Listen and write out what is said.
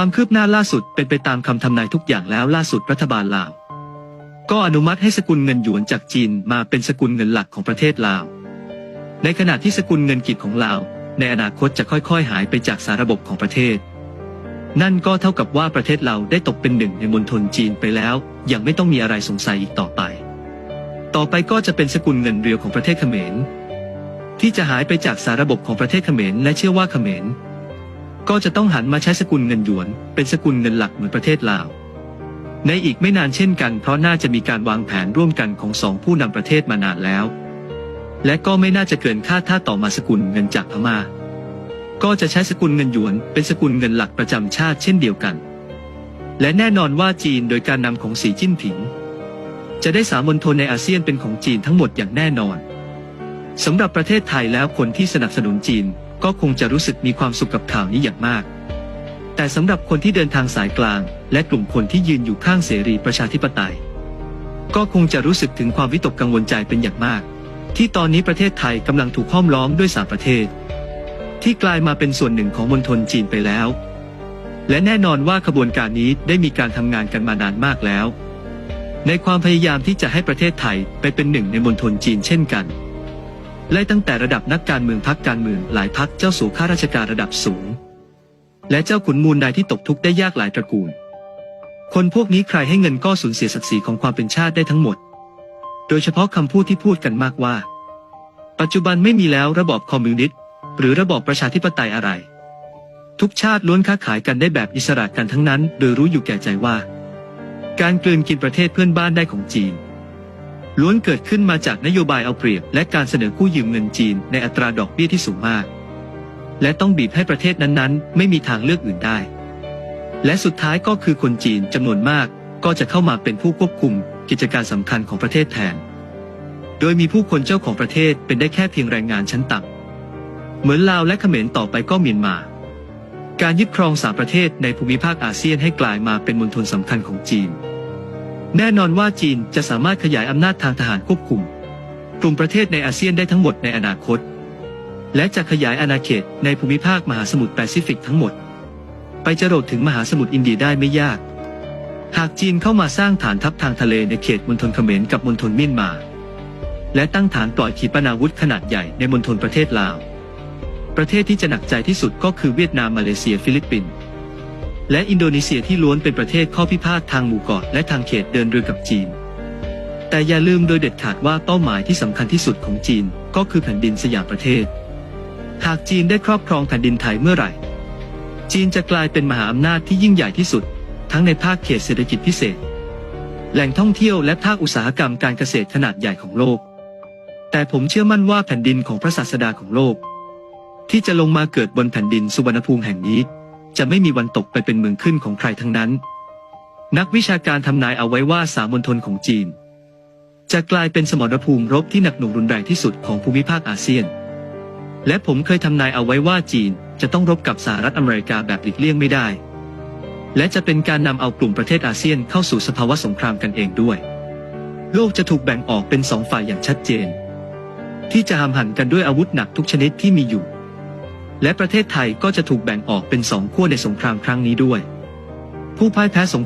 ความคืบหน้าล่าสุดเป็นไปตามคำทำนายทุกอย่างแล้วล่าสุดรัฐบาลลาว ก็อนุมัติให้สกุลเงินหยวนจากจีนมาเป็นสกุลเงินหลักของประเทศลาว ในขณะที่สกุลเงินกิจของลาว ในอนาคตจะค่อยๆ หายไปจากสาระบบของประเทศ นั่นก็เท่ากับว่าประเทศเราได้ตกเป็นหนึ่งในมณฑลจีนไปแล้ว ยังไม่ต้องมีอะไรสงสัยอีกต่อไป ต่อไปก็จะเป็นสกุลเงินเรียวของประเทศเขมร ที่จะหายไปจากสาระบบของประเทศเขมรและเชื่อว่าเขมร ก็จะต้องหันมาใช้สกุลเงินหยวน เป็นสกุลเงินหลักเหมือนประเทศลาว ในอีกไม่นานเช่นกัน เพราะน่าจะมีการวางแผนร่วมกันของสองผู้นำประเทศมานานแล้ว และก็ไม่น่าจะเกินคาดถ้าต่อมาสกุลเงินจากพม่า ก็จะใช้สกุลเงินหยวน เป็นสกุลเงินหลักประจำชาติเช่นเดียวกัน และแน่นอนว่าจีนโดยการนำของสีจิ้นผิง จะได้สามมณฑลในอาเซียนเป็นของจีนทั้งหมดอย่างแน่นอนสำหรับประเทศไทยแล้วคนที่สนับสนุนจีน ก็คงจะรู้สึกมีความสุขกับข่าวนี้อย่างมาก แต่สำหรับคนที่เดินทางสายกลาง และกลุ่มคนที่ยืนอยู่ข้างเสรีประชาธิปไตย ก็คงจะรู้สึกถึงความวิตกกังวลใจเป็นอย่างมาก ที่ตอนนี้ประเทศไทยกำลังถูกห้อมล้อมด้วยสามประเทศ ที่กลายมาเป็นส่วนหนึ่งของมณฑลจีนไปแล้ว และแน่นอนว่าขบวนการนี้ได้มีการทำงานกันมานานมากแล้ว ในความพยายามที่จะให้ประเทศไทยไปเป็นหนึ่งในมณฑลจีนเช่นกัน ไล่ตั้งแต่ระดับนักการเมืองพักการเมืองหลายพักเจ้าสู่ข้าราชการระดับสูง และเจ้าขุนมูลใดที่ตกทุกข์ได้ยากหลายตระกูล คนพวกนี้ใครให้เงินก็สูญเสียศักดิ์ศรีของความเป็นชาติได้ทั้งหมด โดยเฉพาะคำพูดที่พูดกันมากว่า ปัจจุบันไม่มีแล้วระบอบคอมมิวนิสต์หรือระบอบประชาธิปไตยอะไร ทุกชาติล้วนค้าขายกันได้แบบอิสระกันทั้งนั้น โดยรู้อยู่แก่ใจว่า การกลืนกินประเทศเพื่อนบ้านได้ของจีน ล้วนเกิดขึ้นมาจากนโยบายเอาเปรียบ และการเสนอกู้ยืมเงินจีนในอัตราดอกเบี้ยที่สูงมาก และต้องบีบให้ประเทศนั้นๆ ไม่มีทางเลือกอื่นได้ และสุดท้ายก็คือคนจีนจำนวนมากก็จะเข้ามาเป็นผู้ควบคุมกิจการสำคัญของประเทศแทน โดยมีผู้คนเจ้าของประเทศเป็นได้แค่เพียงแรงงานชั้นต่ำ เหมือนลาวและเขมรต่อไปก็เมียนมา การยึดครองสามประเทศในภูมิภาคอาเซียนให้กลายมาเป็นมณฑลสำคัญของจีน แน่นอนว่าจีนจะสามารถขยายอำนาจทางทหารควบคุมกลุ่มประเทศในอาเซียนได้ทั้งหมดในอนาคต และจะขยายอาณาเขตในภูมิภาคมหาสมุทรแปซิฟิกทั้งหมด ไปจรดถึงมหาสมุทรอินเดียได้ไม่ยาก หากจีนเข้ามาสร้างฐานทัพทางทะเลในเขตมณฑลเขมรกับมณฑลเมียนมา และตั้งฐานปล่อยขีปนาวุธขนาดใหญ่ในมณฑลประเทศลาว ประเทศที่จะหนักใจที่สุดก็คือเวียดนามมาเลเซียฟิลิปปินส์ และอินโดนีเซียที่ล้วนเป็นประเทศข้อพิพาททางหมู่เกาะและทางเขตเดินเรือกับจีน แต่อย่าลืมโดยเด็ดขาดว่าเป้าหมายที่สำคัญที่สุดของจีนก็คือแผ่นดินสยามประเทศ หากจีนได้ครอบครองแผ่นดินไทยเมื่อไหร่ จีนจะกลายเป็นมหาอำนาจที่ยิ่งใหญ่ที่สุด ทั้งในภาคเขตเศรษฐกิจพิเศษ แหล่งท่องเที่ยวและภาคอุตสาหกรรมการเกษตรขนาดใหญ่ของโลก แต่ผมเชื่อมั่นว่าแผ่นดินของพระศาสดาของโลก ที่จะลงมาเกิดบนแผ่นดินสุวรรณภูมิแห่งนี้ จะไม่มีวันตกไปเป็นเมืองขึ้นของใครทั้งนั้น นักวิชาการทำนายเอาไว้ว่าสามณฑลของจีน จะกลายเป็นสมรภูมิรบที่หนักหน่วงรุนแรงที่สุดของภูมิภาคอาเซียน และผมเคยทำนายเอาไว้ว่าจีนจะต้องรบกับสหรัฐอเมริกาแบบหลีกเลี่ยงไม่ได้ และจะเป็นการนำเอากลุ่มประเทศอาเซียนเข้าสู่สภาวะสงครามกันเองด้วย โลกจะถูกแบ่งออกเป็นสองฝ่ายอย่างชัดเจน ที่จะหามหันกันด้วยอาวุธหนักทุกชนิดที่มีอยู่ และประเทศไทยก็จะถูกแบ่งออกเป็นสองขั้วในสงครามครั้งนี้ด้วย ผู้พ่ายแพ้สง